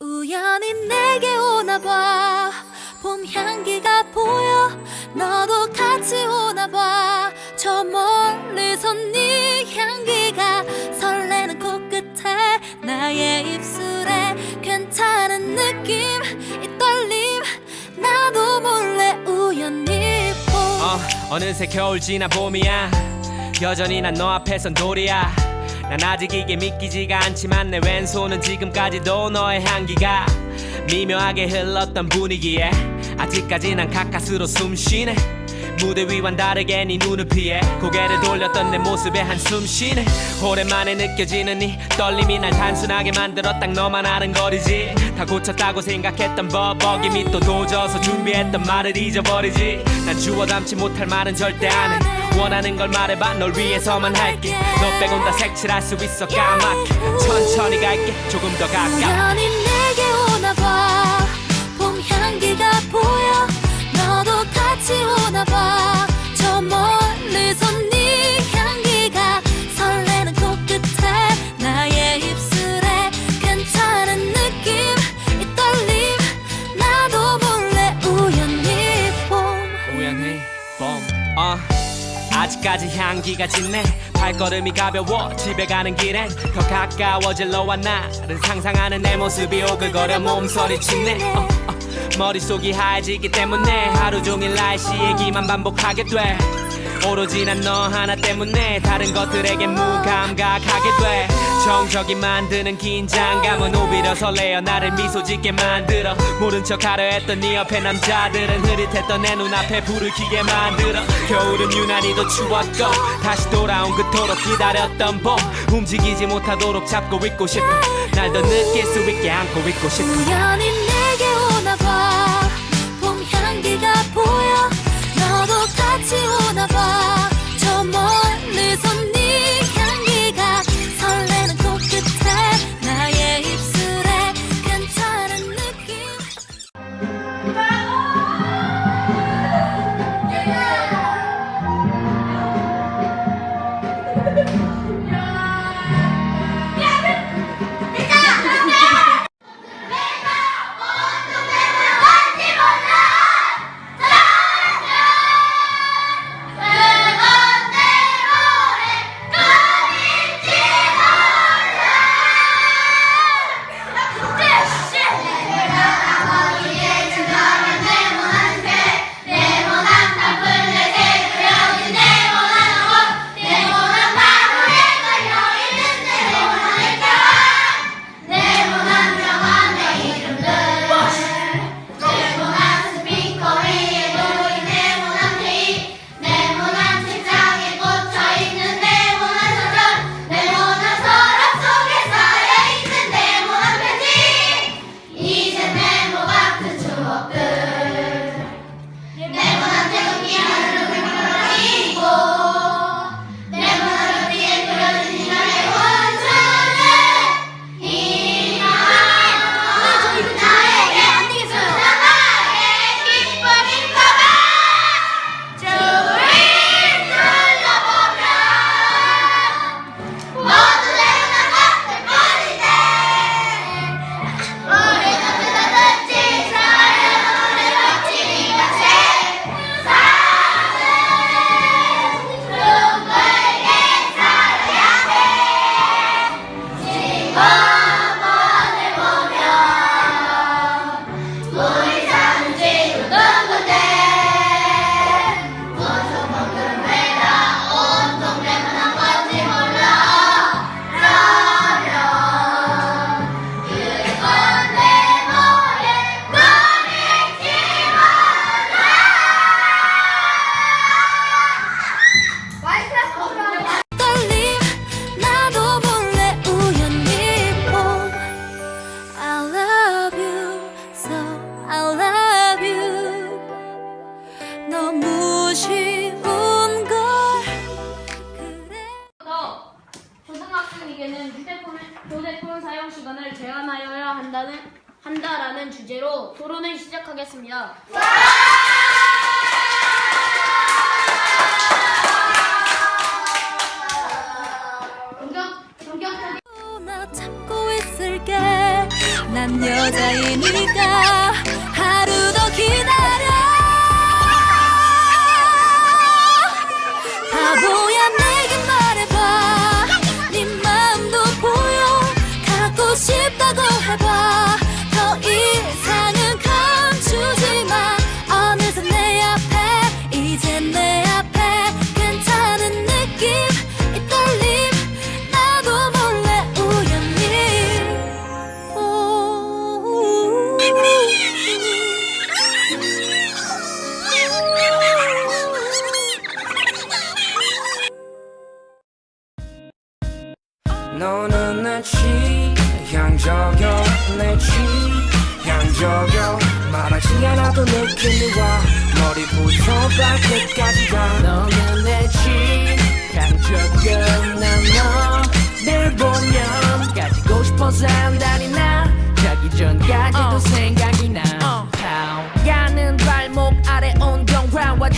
우연히 내게 오나 봐. 봄 향기가 보여 너도 같이 오나 봐. 저 멀리서 네 향기가 설레는 코끝에 나의 입술에 괜찮은 느낌 이 떨림. 나도 몰래 우연히 봄. 어, 어느새 겨울 지나 봄이야. 여전히 난 너 앞에선 돌이야 난 아직 이게 믿기지가 않지만 내 왼손은 지금까지도 너의 향기가 미묘하게 흘렀던 분위기에 아직까지 난 가까스로 숨쉬네. 무대 위와는 다르게 네 눈을 피해 고개를 돌렸던 내 모습에 한숨 쉬네. 오랜만에 느껴지는 이 떨림이 날 단순하게 만들어 딱 너만 아는 거리지. 다 고쳤다고 생각했던 버벅임이 또 도져서 준비했던 말을 잊어버리지. 난 주워 담지 못할 말은 절대 안해 원하는 걸 말해봐 널 위해서만 할게. 너 빼곤 다 색칠할 수 있어 까맣게. 천천히 갈게 조금 더 가까워 우연히 내게 오나 봐 봄 향기가 보여. 너도 같이 오나 봐 아직까지 향기가 짙네 발걸음이 가벼워 집에 가는 길엔 더 가까워질 너와 나를 상상하는 내 모습이 오글거려 몸서리 치네 어, 어. 머릿속이 하얘지기 때문에 하루 종일 날씨 얘기만 반복하게 돼. 오로지 난 너 하나 때문에 다른 것들에게 무감각하게 돼 정적이 만드는 긴장감은 오히려 설레어 나를 미소 짓게 만들어. 모른 척 하려 했던 네 옆에 남자들은 흐릿했던 내 눈앞에 불을 켜게 만들어. 겨울은 유난히도 추웠고 다시 돌아온 그토록 기다렸던 봄. 움직이지 못하도록 잡고 있고 싶어. 날 더 느낄 수 있게 안고 있고 싶어. 우연히 내게 오나 봐. 봄 향기가 보여. 너도 같이 오나 봐 시간을 제한하여야 한다는 한다라는 주제로 토론을 시작하겠습니다. 공격 공격하기 나 참고 있을게. 나난 여자이니까 하루 더 기다려. 바보 내 취향 저격 말하지 않아도 느낌이 와 머리부터 발끝까지 다. 너는 내 취향 저격 난너늘 보면 가지고 싶어서 한다니 나. 자기 전까지도 생각이 나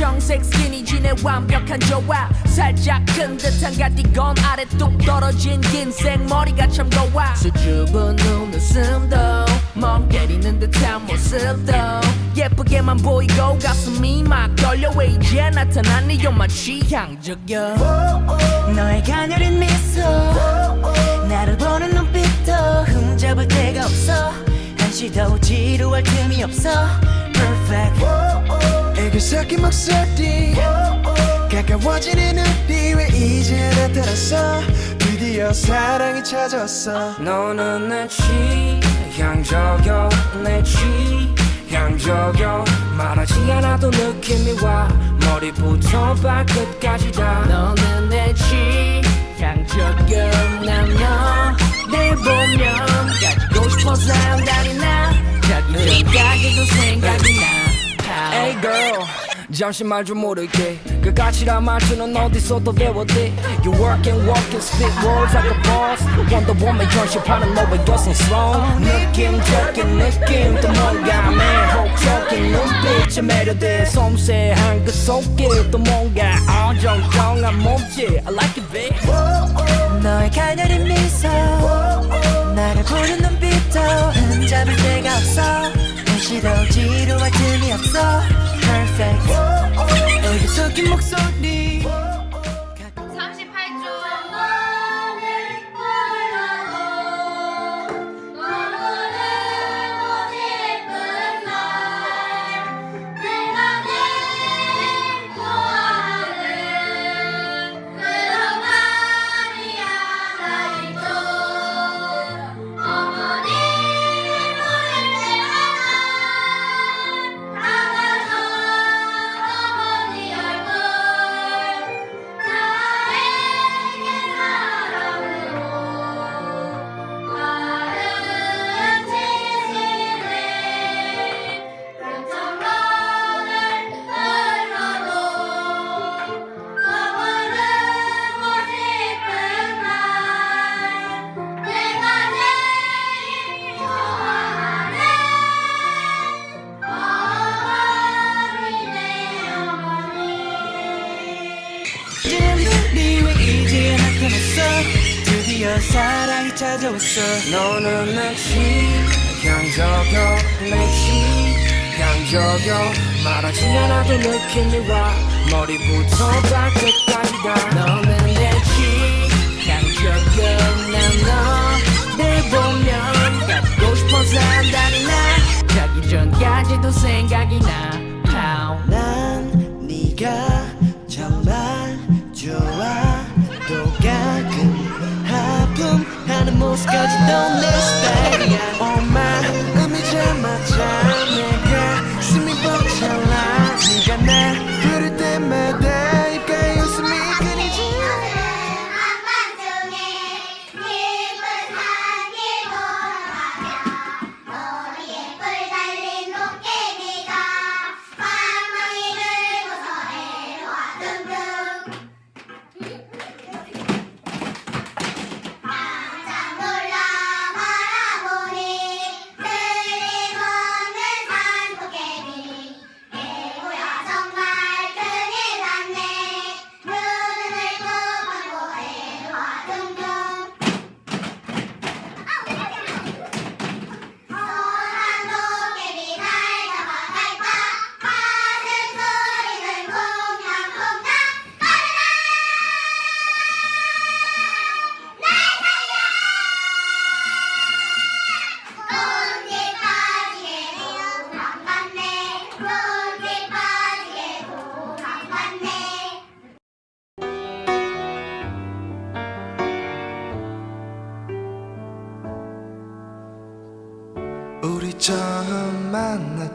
정색 스키니진의 완벽한 조화. 살짝 큰 듯한 가디건 아래 뚝 떨어진 긴 생머리가 참 고와 수줍은 눈웃음도 멍 때리는 듯한 모습도 예쁘게만 보이고 가슴이 막 떨려 왜 이제 나타난 네 요마 취향적여. 너의 가녀린 미소. 나를 보는 눈빛도 흠잡을 데가 없어. 한시도 지루할 틈이 없어. Perfect 섞인 목소리 가까워지는 우리 왜 이제 나타났어? 드디어 사랑이 찾아왔어. 너는 내 취향 저격 내 취향 저격 말하지 않아도 느낌이 와. 머리부터 발끝까지 다. 너는 내 취향 저격 난너늘 보면 가지고 싶어서 한다니 나. 자기 전까지도 생각이 나 Hey girl. 잠시 말 좀 모를게. 그 가치란 말투는 어디서 또 배웠대. You work and walk and spit words like a boss. Wonder Woman 현실파는 너의 여성스러운 느낌적인 느낌 또 뭔가 매혹적인 눈빛에 매료돼. 섬세한 그 손길 또 뭔가 어정쩡한 몸짓. I like it babe. 너의 가녀린 미소. 나를 보는 눈빛도 흠잡을 데가 없어 한시도 지루할 틈이 없어. Perfect. 애교 섞인 목소리 나타났어. 드디어 사랑이 찾아왔어. 너는 저격 내 취향 저격 말하지 않아도 느낌이 와. 머리부터 발끝까지 다. 너는 하품하는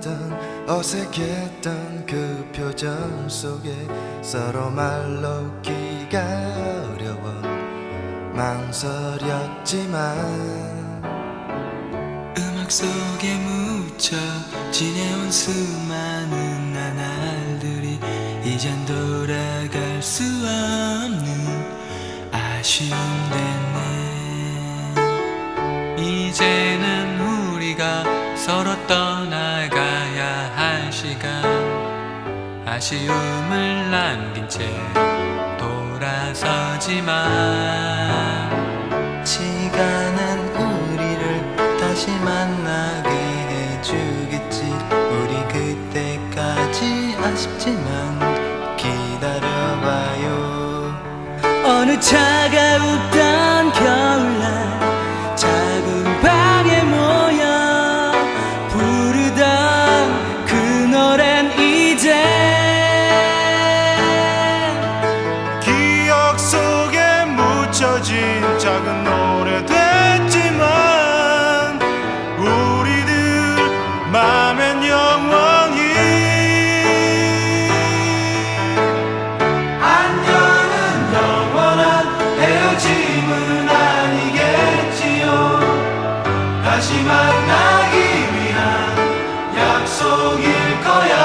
만났던 어색했던 그 표정 속에 서로 말로 기가 어려워 망설였지만 음악 속에 묻혀 지내온 수많은 나날들이 이젠 돌아갈 수 없는 아쉬움 됐 아쉬움을 남긴 채 돌아서지만 시간은 우리를 다시 만나게 해주겠지. 우리 그때까지 아쉽지만 기다려봐요. 어느 차가웠 만나기 위한 약속일 거야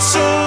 so